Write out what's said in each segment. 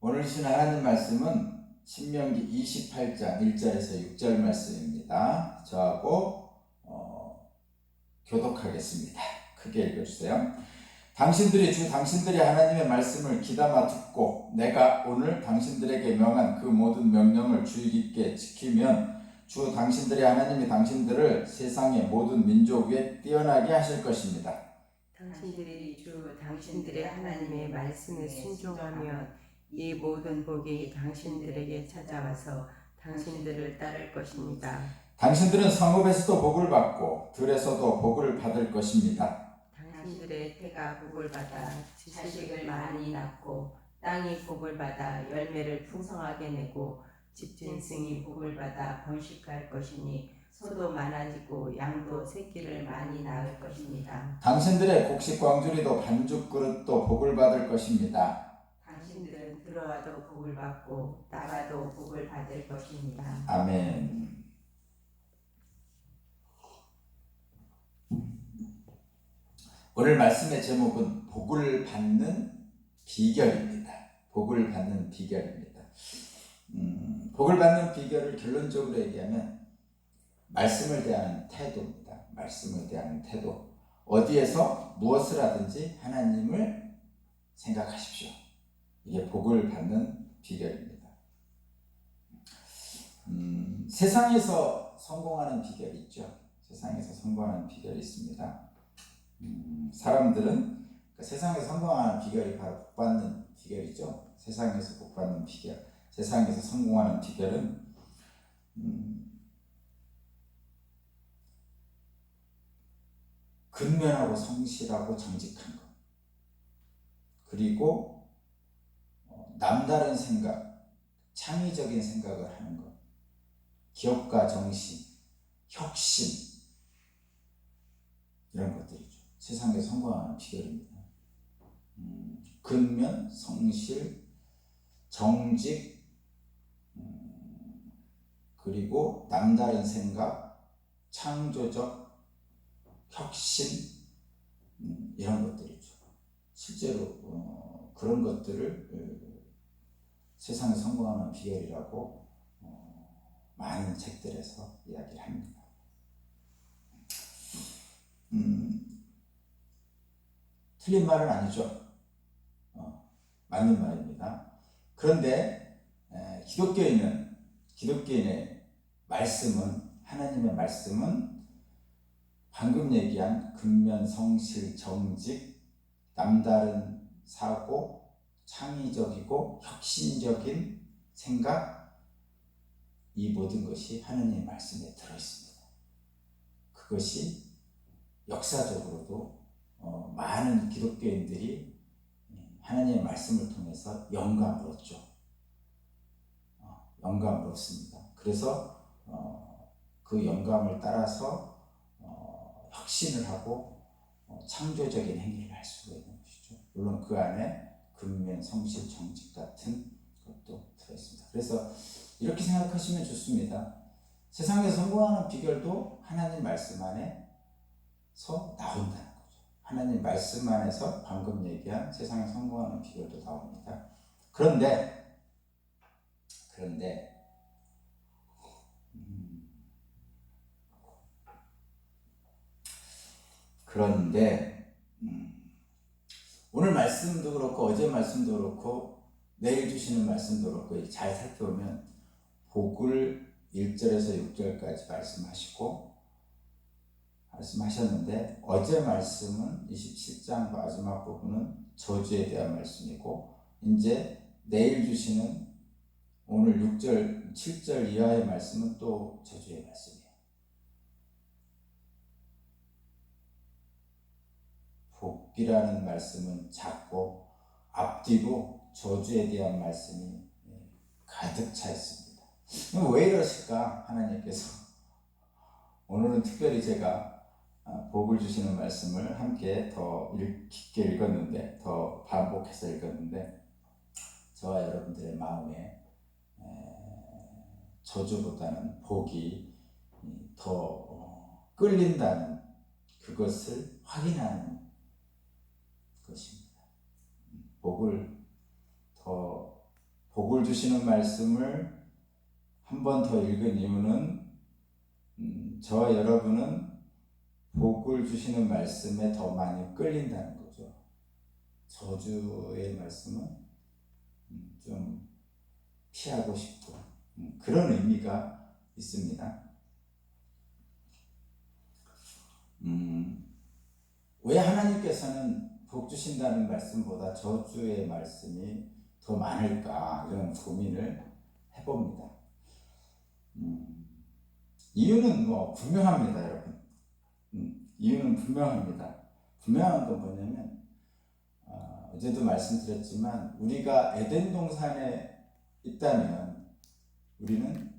오늘 주신 하나님 말씀은 신명기 28장 1절에서 6절 말씀입니다. 저하고 어, 교독하겠습니다. 크게 읽어주세요. 당신들이 주 당신들이 하나님의 말씀을 귀담아 듣고 내가 오늘 당신들에게 명한 그 모든 명령을 주의 깊게 지키면 주 당신들의 하나님이 당신들을 세상의 모든 민족 위에 뛰어나게 하실 것입니다. 당신들이 주 당신들의 하나님의 말씀에 순종하면 이 모든 복이 당신들에게 찾아와서 당신들을 따를 것입니다. 당신들은 성읍에서도 복을 받고 들에서도 복을 받을 것입니다. 당신들의 태가 복을 받아 지식을 많이 낳고 땅이 복을 받아 열매를 풍성하게 내고 집진승이 복을 받아 번식할 것이니 소도 많아지고 양도 새끼를 많이 낳을 것입니다. 당신들의 곡식 광주리도 반죽 그릇도 복을 받을 것입니다. 당신들은 들어와도 복을 받고 나가도 복을 받을 것입니다. 아멘. 오늘 말씀의 제목은 복을 받는 비결입니다. 복을 받는 비결입니다. 음, 복을 받는 비결을 결론적으로 얘기하면 말씀을 대하는 태도입니다. 말씀을 대하는 태도. 어디에서 무엇을 하든지 하나님을 생각하십시오. 이게 복을 받는 비결입니다. 음, 세상에서 성공하는 비결이 있죠. 세상에서 성공하는 비결이 있습니다. 음, 사람들은 그 세상에서 성공하는 비결이 바로 복 받는 비결이죠. 세상에서 복 받는 비결, 세상에서 성공하는 비결은 음, 근면하고 성실하고 정직한 것. 그리고 어, 남다른 생각, 창의적인 생각을 하는 것. 기업가 정신, 혁신 이런 것들이죠. 세상에 성공하는 비결입니다. 음, 근면, 성실, 정직, 음, 그리고 남다른 생각, 창조적, 혁신 음, 이런 것들이죠. 실제로 어, 그런 것들을 어, 세상에 성공하는 비결이라고 어, 많은 책들에서 이야기를 합니다. 음, 틀린 말은 아니죠. 어, 맞는 말입니다. 그런데 에, 기독교인은 기독교인의 말씀은 하나님의 말씀은 방금 얘기한 근면, 성실, 정직, 남다른 사고, 창의적이고 혁신적인 생각 이 모든 것이 하나님의 말씀에 들어 있습니다. 그것이 역사적으로도 어, 많은 기독교인들이 하나님의 말씀을 통해서 영감을 얻죠. 어, 영감을 얻습니다. 그래서 어, 그 영감을 따라서 어, 혁신을 하고 어, 창조적인 행위를 할 수가 있는 것이죠. 물론 그 안에 근면, 성실, 정직 같은 것도 들어있습니다. 그래서 이렇게 생각하시면 좋습니다. 세상에 성공하는 비결도 하나님 말씀 안에서 나온다는 거죠. 하나님 말씀 안에서 방금 얘기한 세상에 성공하는 비결도 나옵니다. 그런데 그런데 음, 그런데 음, 오늘 말씀도 그렇고 어제 말씀도 그렇고 내일 주시는 말씀도 그렇고 잘 살펴보면 복을 1절에서 6절까지 말씀하시고 말씀하셨는데 어제 말씀은 27장 마지막 부분은 저주에 대한 말씀이고 이제 내일 주시는 오늘 6절, 7절 이하의 말씀은 또 저주의 말씀이에요. 복이라는 말씀은 작고 앞뒤로 저주에 대한 말씀이 가득 차 있습니다. 왜 이러실까? 하나님께서. 오늘은 특별히 제가 복을 주시는 말씀을 함께 더 깊게 읽었는데, 더 반복해서 읽었는데, 저와 여러분들의 마음에 저주보다는 복이 더 끌린다는 그것을 확인하는 것입니다. 복을 더 복을 주시는 말씀을 한 번 더 읽은 이유는 음, 저와 여러분은 복을 주시는 말씀에 더 많이 끌린다는 거죠. 저주의 말씀은 음, 좀 피하고 싶고 음, 그런 의미가 있습니다. 음, 왜 하나님께서는 복 주신다는 말씀보다 저주의 말씀이 더 많을까 이런 고민을 해봅니다. 음, 이유는 뭐 분명합니다, 여러분. 음, 이유는 분명합니다. 분명한 건 뭐냐면 어, 어제도 말씀드렸지만 우리가 에덴 동산에 있다면 우리는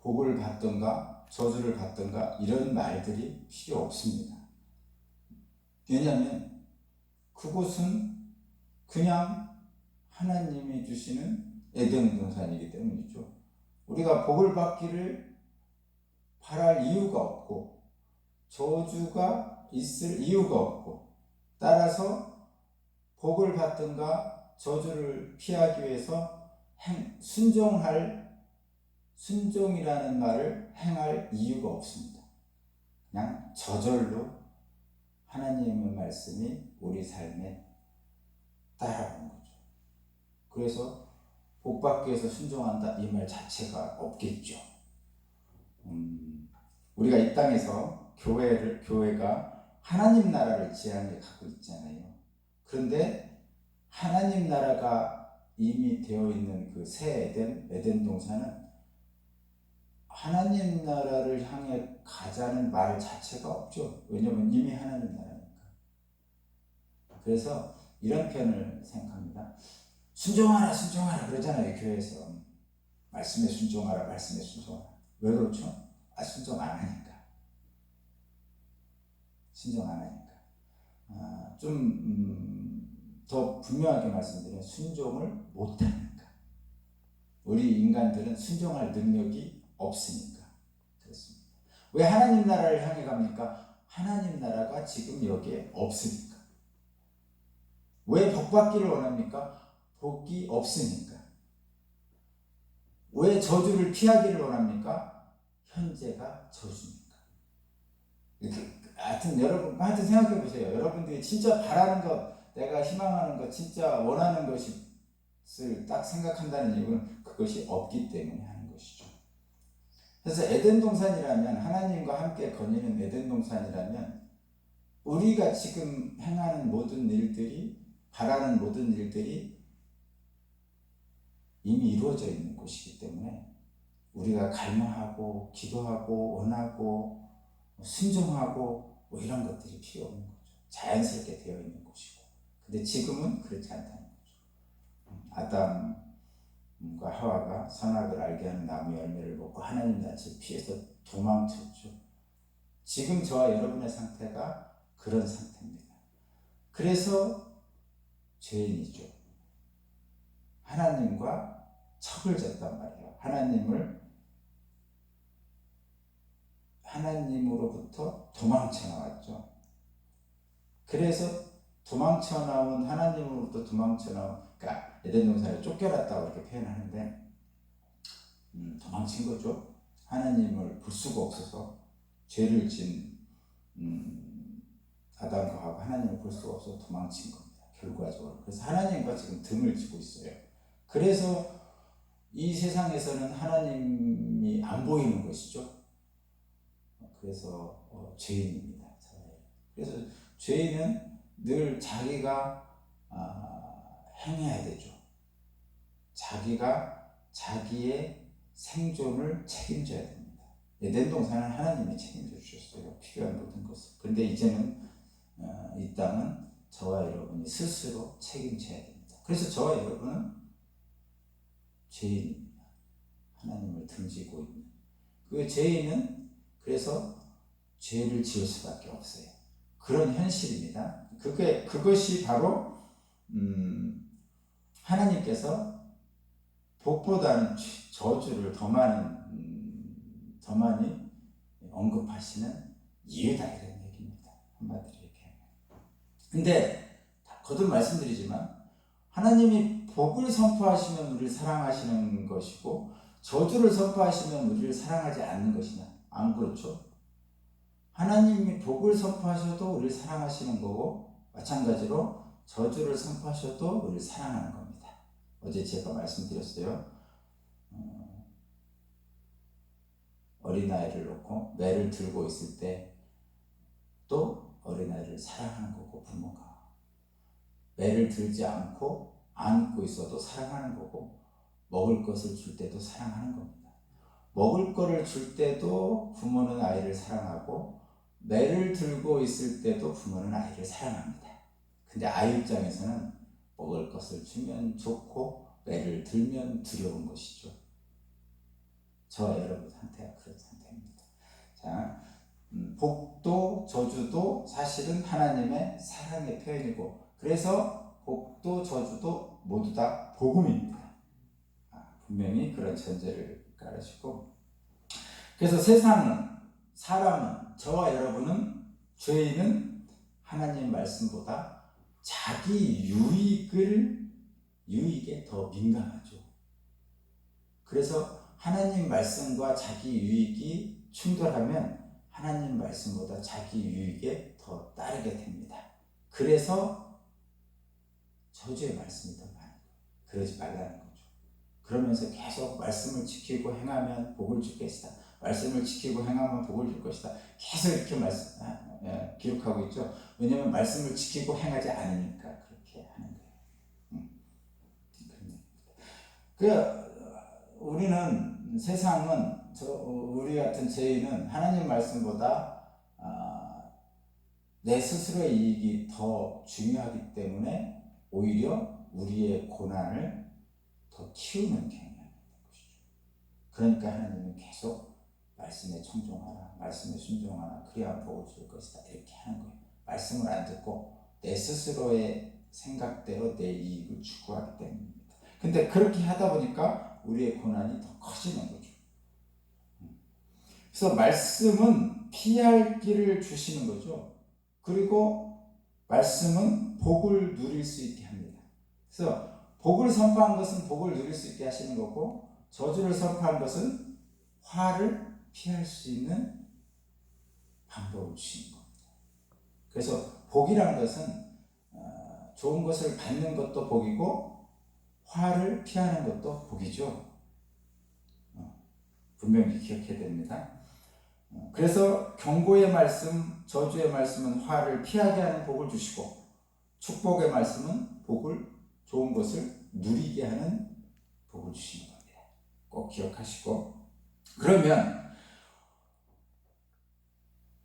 복을 받던가 저주를 받던가 이런 말들이 필요 없습니다. 왜냐하면 그곳은 그냥 하나님이 주시는 에덴 동산이기 때문이죠. 우리가 복을 받기를 바랄 이유가 없고 저주가 있을 이유가 없고 따라서 복을 받든가 저주를 피하기 위해서 행, 순종할 순종이라는 말을 행할 이유가 없습니다. 그냥 저절로 하나님의 말씀이 우리 삶에 따라오는 거죠. 그래서 복 받기 위해서 순종한다 이 말 자체가 없겠죠. 음, 우리가 이 땅에서 교회를 교회가 하나님 나라를 지향해 가고 있잖아요. 그런데 하나님 나라가 이미 되어 있는 그 새 에덴 에덴 동산은 하나님 나라를 향해 가자는 말 자체가 없죠. 왜냐하면 이미 하나님 나라니까. 그래서 이런 편을 생각합니다. 순종하라, 순종하라 그러잖아요, 교회에서. 말씀에 순종하라, 말씀에 순종하라. 왜 그렇죠? 아, 순종 안 하니까. 순종 안 하니까. 아, 좀, 음, 더 분명하게 말씀드리면 순종을 못 하니까. 우리 인간들은 순종할 능력이 없으니까. 그렇습니다. 왜 하나님 나라를 향해 갑니까? 하나님 나라가 지금 여기에 없으니까. 왜 복받기를 원합니까? 복이 없으니까. 왜 저주를 피하기를 원합니까? 현재가 저주니까. 하여튼 여러분, 하여튼 생각해 보세요. 여러분들이 진짜 바라는 것, 내가 희망하는 것, 진짜 원하는 것을 딱 생각한다는 이유는 그것이 없기 때문에. 그래서 에덴 동산이라면, 하나님과 함께 거니는 에덴 동산이라면, 우리가 지금 행하는 모든 일들이, 바라는 모든 일들이 이미 이루어져 있는 곳이기 때문에 우리가 갈망하고 기도하고 원하고 순종하고 뭐 이런 것들이 필요 없는 거죠. 자연스럽게 되어 있는 곳이고. 근데 지금은 그렇지 않다는 거죠. 아담 과 하와가 선악을 알게 하는 나무 열매를 먹고 하나님 낯을 피해서 도망쳤죠. 지금 저와 여러분의 상태가 그런 상태입니다. 그래서 죄인이죠. 하나님과 척을 졌단 말이에요. 하나님을 하나님으로부터 도망쳐 나왔죠. 그래서 도망쳐 나온 하나님으로부터 도망쳐 나온 그러니까 에덴 동산에 쫓겨났다고 이렇게 표현하는데 음, 도망친 거죠. 하나님을 볼 수가 없어서 죄를 진 음, 아담과 하고 하나님을 볼 수가 없어서 도망친 겁니다. 결과적으로. 그래서 하나님과 지금 등을 지고 있어요. 그래서 이 세상에서는 하나님이 안 보이는 것이죠. 그래서 어, 죄인입니다. 그래서 죄인은 늘 자기가 아, 행해야 되죠. 자기가 자기의 생존을 책임져야 됩니다. 에덴 동산은 하나님이 책임져 주셨어요. 필요한 모든 것을. 그런데 이제는 어, 이 땅은 저와 여러분이 스스로 책임져야 됩니다. 그래서 저와 여러분은 죄인입니다. 하나님을 등지고 있는. 그 죄인은 그래서 죄를 지을 수밖에 없어요. 그런 현실입니다. 그게 그것이 바로 음, 하나님께서 복보다는 저주를 더 많은 음, 더 많이 언급하시는 이유다 이런 얘기입니다. 한마디로 얘기하면. 근데 거듭 말씀드리지만 하나님이 복을 선포하시면 우리를 사랑하시는 것이고 저주를 선포하시면 우리를 사랑하지 않는 것이냐? 안 그렇죠. 하나님이 복을 선포하셔도 우리를 사랑하시는 거고 마찬가지로 저주를 선포하셔도 우리를 사랑하는 겁니다. 어제 제가 말씀드렸어요. 어, 어린아이를 놓고 매를 들고 있을 때 또 어린아이를 사랑하는 거고 부모가 매를 들지 않고 안고 있어도 사랑하는 거고 먹을 것을 줄 때도 사랑하는 겁니다. 먹을 거를 줄 때도 부모는 아이를 사랑하고 매를 들고 있을 때도 부모는 아이를 사랑합니다. 근데 아이 입장에서는 먹을 것을 주면 좋고 매를 들면 두려운 것이죠. 저와 여러분 상태가 그런 상태입니다. 자, 음, 복도 저주도 사실은 하나님의 사랑의 표현이고 그래서 복도 저주도 모두 다 복음입니다. 아, 분명히 그런 전제를 깔아주고 그래서 세상은 사람은 저와 여러분은 죄인은 하나님 말씀보다 자기 유익을 유익에 더 민감하죠. 그래서 하나님 말씀과 자기 유익이 충돌하면 하나님 말씀보다 자기 유익에 더 따르게 됩니다. 그래서 저주의 말씀이 더 거예요. 그러지 말라는 거죠. 그러면서 계속 말씀을 지키고 행하면 복을 줄 것이다. 말씀을 지키고 행하면 복을 줄 것이다. 계속 이렇게 말씀 아, 예, 기록하고 있죠. 왜냐하면 말씀을 지키고 행하지 않으니까 그렇게 하는 거예요. 음. 그 우리는 세상은 저 우리 같은 죄인은 하나님 말씀보다 아, 내 스스로의 이익이 더 중요하기 때문에 오히려 우리의 고난을 더 키우는 경향이 있는 것이죠. 그러니까 하나님은 계속 말씀에 청종하라, 말씀에 순종하라, 그래야 복을 줄 것이다 이렇게 하는 거예요. 말씀을 안 듣고 내 스스로의 생각대로 내 이익을 추구하기 때문입니다. 근데 그렇게 하다 보니까 우리의 고난이 더 커지는 거죠. 그래서 말씀은 피할 길을 주시는 거죠. 그리고 말씀은 복을 누릴 수 있게 합니다. 그래서 복을 선포한 것은 복을 누릴 수 있게 하시는 거고 저주를 선포한 것은 화를 피할 수 있는 방법을 주시는 겁니다. 그래서 복이란 것은 어, 좋은 것을 받는 것도 복이고 화를 피하는 것도 복이죠. 어, 분명히 기억해야 됩니다. 어, 그래서 경고의 말씀, 저주의 말씀은 화를 피하게 하는 복을 주시고 축복의 말씀은 복을 좋은 것을 누리게 하는 복을 주시는 겁니다. 꼭 기억하시고 그러면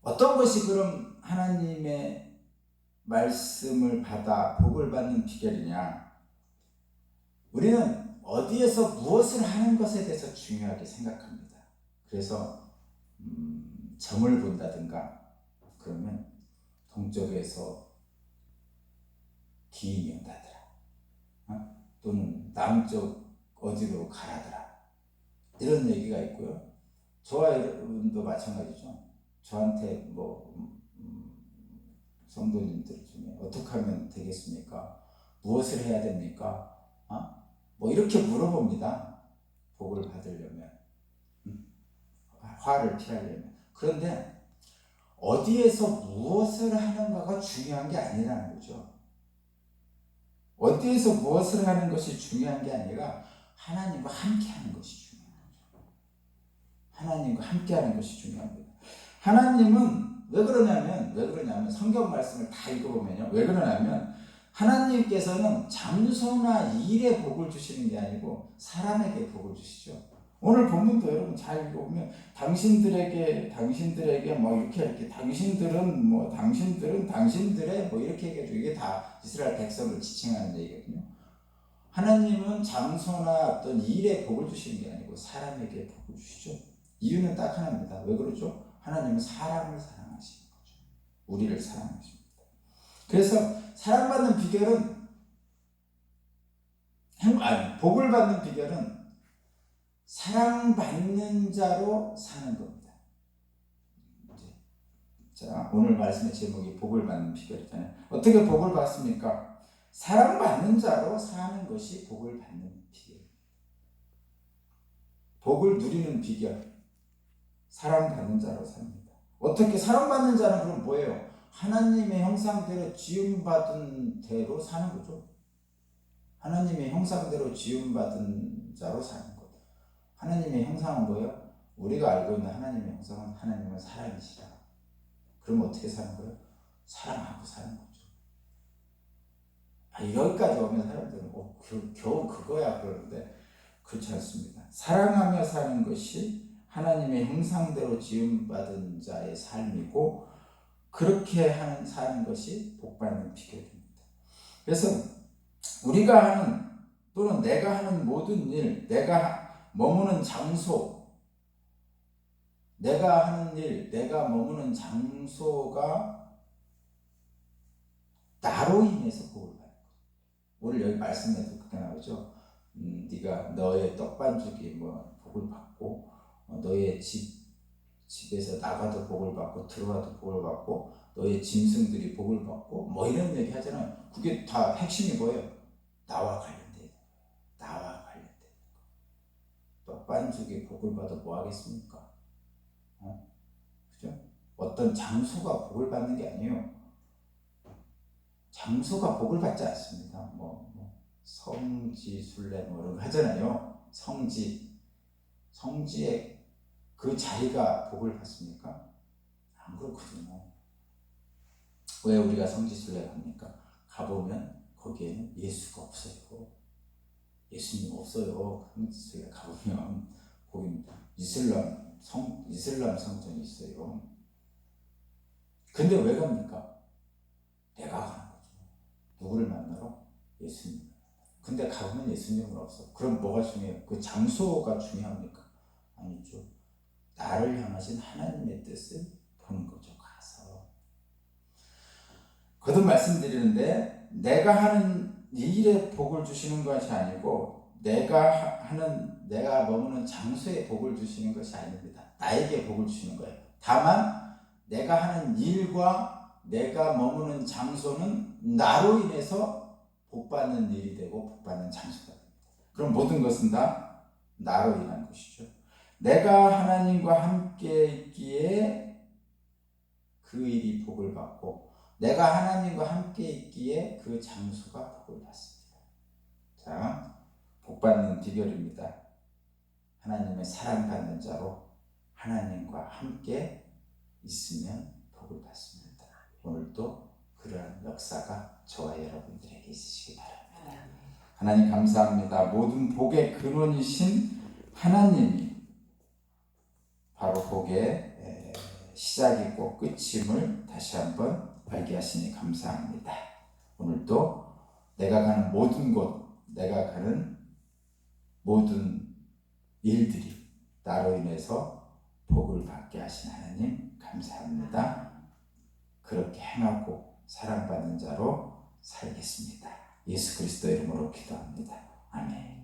어떤 것이 그럼 하나님의 말씀을 받아 복을 받는 비결이냐? 우리는 어디에서 무엇을 하는 것에 대해서 중요하게 생각합니다. 그래서 음, 점을 본다든가 그러면 동쪽에서 기인이 온다더라. 어? 또는 남쪽 어디로 가라더라. 이런 얘기가 있고요. 저와 여러분도 마찬가지죠. 저한테 뭐 음, 음, 성도님들 중에 어떻게 하면 되겠습니까? 무엇을 해야 됩니까? 어? 뭐 이렇게 물어봅니다. 복을 받으려면 음? 화를 피하려면 그런데 어디에서 무엇을 하는가가 중요한 게 아니라는 거죠. 어디에서 무엇을 하는 것이 중요한 게 아니라 하나님과 함께 하는 것이 중요한 거죠. 하나님과 함께 하는 것이 중요합니다. 하나님은 왜 그러냐면 왜 그러냐면 성경 말씀을 다 읽어보면요 왜 그러냐면 하나님께서는 장소나 일에 복을 주시는 게 아니고 사람에게 복을 주시죠. 오늘 본문도 여러분 잘 읽어보면 당신들에게 당신들에게 뭐 이렇게 이렇게 당신들은 뭐 당신들은 당신들의 뭐 이렇게 해가지고 이게 다 이스라엘 백성을 지칭하는 얘기거든요. 하나님은 장소나 어떤 일에 복을 주시는 게 아니고 사람에게 복을 주시죠. 이유는 딱 하나입니다. 왜 그러죠? 하나님은 사람을 사랑하시는 거죠. 우리를 사랑하십니다. 그래서 사랑받는 비결은 행, 아니, 복을 받는 비결은 사랑받는 자로 사는 겁니다. 자, 오늘 말씀의 제목이 복을 받는 비결이잖아요. 어떻게 복을 받습니까? 사랑받는 자로 사는 것이 복을 받는 비결. 복을 누리는 비결. 사랑받는 자로 삽니다. 어떻게 사랑받는 자는 그럼 뭐예요? 하나님의 형상대로 지음받은 대로 사는 거죠. 하나님의 형상대로 지음받은 자로 사는 것. 하나님의 형상은 뭐예요? 우리가 알고 있는 하나님의 형상은 하나님은 사랑이시다. 그럼 어떻게 사는 거예요? 사랑하고 사는 거죠. 아, 여기까지 오면 사람들은 어, 겨, 겨우 그거야 그러는데 그렇지 않습니다. 사랑하며 사는 것이 하나님의 형상대로 지음받은 자의 삶이고 그렇게 하는 사는 것이 복받는 비결입니다. 그래서 우리가 하는 또는 내가 하는 모든 일, 내가 머무는 장소, 내가 하는 일, 내가 머무는 장소가 나로 인해서 복을 받는 거예요. 오늘 여기 말씀에도 그렇게 나오죠. 음, 네가 너의 떡반죽이 뭐 복을 받고 어, 너의 집 집에서 나가도 복을 받고 들어와도 복을 받고 너의 짐승들이 복을 받고 뭐 이런 얘기 하잖아요. 그게 다 핵심이 뭐예요? 나와 관련된 나와 관련된 거. 떡반죽이 복을 받아 뭐 하겠습니까? 어? 그죠? 어떤 장소가 복을 받는 게 아니에요. 장소가 복을 받지 않습니다. 뭐, 뭐 성지 순례 뭐 이런 거 하잖아요. 성지 성지의 그 자리가 복을 받습니까? 안 그렇거든요. 왜 우리가 성지 순례 갑니까? 가보면 거기에는 예수가 없어요. 예수님 없어요. 성지 순례 가보면 거기 이슬람 성 이슬람 성전이 있어요. 근데 왜 갑니까? 내가 가는 거죠. 누구를 만나러? 예수님. 근데 가보면 예수님은 없어. 그럼 뭐가 중요해요? 그 장소가 중요합니까? 아니죠. 나를 향하신 하나님의 뜻을 보는 거죠. 가서. 거듭 말씀드리는데 내가 하는 이 일에 복을 주시는 것이 아니고 내가 하- 하는 내가 머무는 장소에 복을 주시는 것이 아닙니다. 나에게 복을 주시는 거예요. 다만 내가 하는 일과 내가 머무는 장소는 나로 인해서 복받는 일이 되고 복받는 장소가 됩니다. 그럼 모든 것은 다 나로 인한 것이죠. 내가 하나님과 함께 있기에 그 일이 복을 받고 내가 하나님과 함께 있기에 그 장소가 복을 받습니다. 자, 복받는 비결입니다. 하나님의 사랑받는 자로 하나님과 함께 있으면 복을 받습니다. 오늘도 그러한 역사가 저와 여러분들에게 있으시기 바랍니다. 하나님 감사합니다. 모든 복의 근원이신 하나님이 바로 복의 에, 시작이고 끝임을 다시 한번 알게 하시니 감사합니다. 오늘도 내가 가는 모든 곳, 내가 가는 모든 일들이 나로 인해서 복을 받게 하신 하나님 감사합니다. 그렇게 행하고 사랑받는 자로 살겠습니다. 예수 그리스도 이름으로 기도합니다. 아멘.